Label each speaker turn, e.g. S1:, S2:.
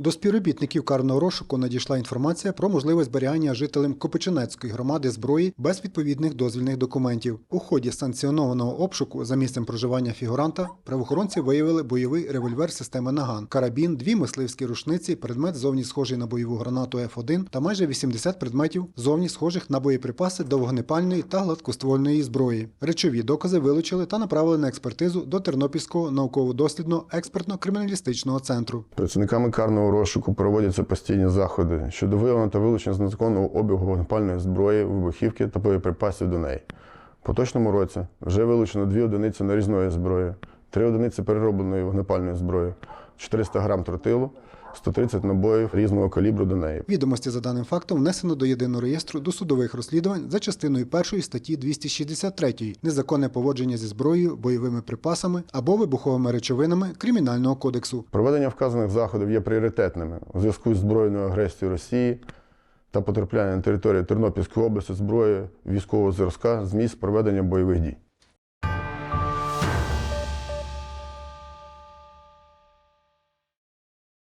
S1: До співробітників карного розшуку надійшла інформація про можливість зберігання жителям Копичинецької громади зброї без відповідних дозвільних документів. У ході санкціонованого обшуку за місцем проживання фігуранта правоохоронці виявили бойовий револьвер системи Наган, карабін, дві мисливські рушниці, предмет зовні схожий на бойову гранату F1 та майже 80 предметів зовні схожих на боєприпаси до вогнепальної та гладкоствольної зброї. Речові докази вилучили та направили на експертизу до Тернопільського науково-дослідного експертно-криміналістичного центру.
S2: Працівниками карного розшуку проводяться постійні заходи щодо виявлення та вилучення з незаконного обігу вогнепальної зброї, вибухівки та боєприпасів до неї. В поточному році вже вилучено дві одиниці нарізної зброї, три одиниці переробленої вогнепальної зброї, 400 грам тротилу, 130 набоїв різного калібру до неї.
S1: Відомості за даним фактом внесено до єдиного реєстру досудових розслідувань за частиною 1 статті 263 незаконне поводження зі зброєю, бойовими припасами або вибуховими речовинами Кримінального кодексу.
S2: Проведення вказаних заходів є пріоритетними у зв'язку з збройною агресією Росії та потрапляння на територію Тернопільської області зброї військового зразка з місць проведення бойових дій.